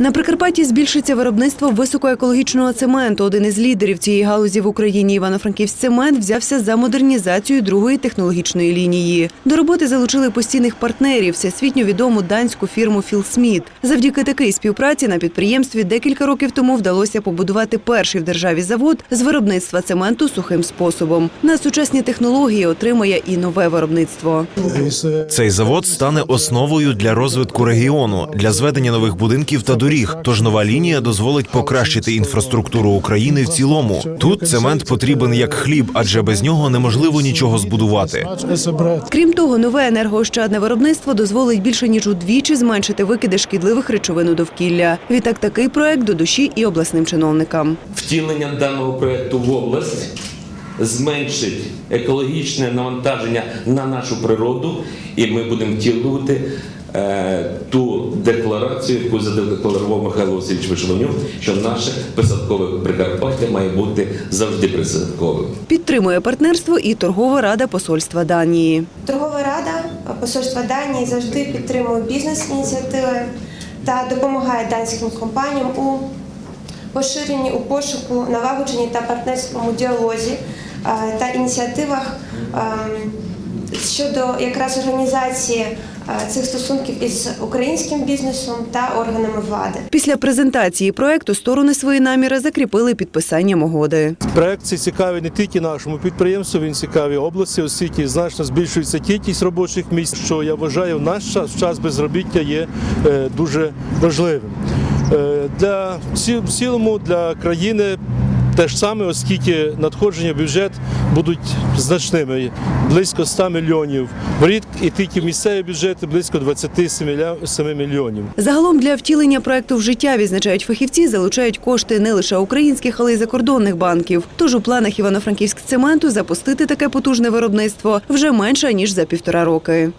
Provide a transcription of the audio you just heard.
На Прикарпатті збільшиться виробництво високоекологічного цементу. Один із лідерів цієї галузі в Україні Івано-Франківськ цемент взявся за модернізацію другої технологічної лінії. До роботи залучили постійних партнерів, всесвітньо відому данську фірму Філсміт. Завдяки такій співпраці на підприємстві декілька років тому вдалося побудувати перший в державі завод з виробництва цементу сухим способом. На сучасні технології отримає і нове виробництво. Цей завод стане основою для розвитку регіону, для зведення нових будинків та доріг. Тож нова лінія дозволить покращити інфраструктуру України в цілому. Тут цемент потрібен як хліб, адже без нього неможливо нічого збудувати. Крім того, нове енергоощадне виробництво дозволить більше ніж удвічі зменшити викиди шкідливих речовин у довкілля. Відтак такий проект до душі і обласним чиновникам. Втілення даного проекту в область зменшить екологічне навантаження на нашу природу, і ми будемо втілювати ту декларацію, яку задекларував Михайло Васильович Вишиванюк, що наше присадкове Прикарпаття має бути завжди присадковим. Підтримує партнерство і торгова рада посольства Данії. Торгова рада посольства Данії завжди підтримує бізнес-ініціативи та допомагає данським компаніям у поширенні, у пошуку, налагодженні та партнерському діалозі е, та ініціативах ем, щодо якраз організації е, цих стосунків із українським бізнесом та органами влади. Після презентації проекту сторони свої наміри закріпили підписанням угоди. Проект цей цікавий не тільки нашому підприємству, він цікавий області, оскільки значно збільшується кількість робочих місць, що я вважаю, в наш час, в час безробіття є е, дуже важливим. Е, Для в цілому для країни те ж саме, оскільки надходження в бюджет будуть значними, близько 100 мільйонів. В рік і тільки місцеві бюджети близько 27 мілья- 7 мільйонів. Загалом для втілення проекту в життя відзначають фахівці, залучають кошти не лише українських, але й закордонних банків. Тож у планах Івано-Франківськ цементу запустити таке потужне виробництво вже менше ніж за півтора роки.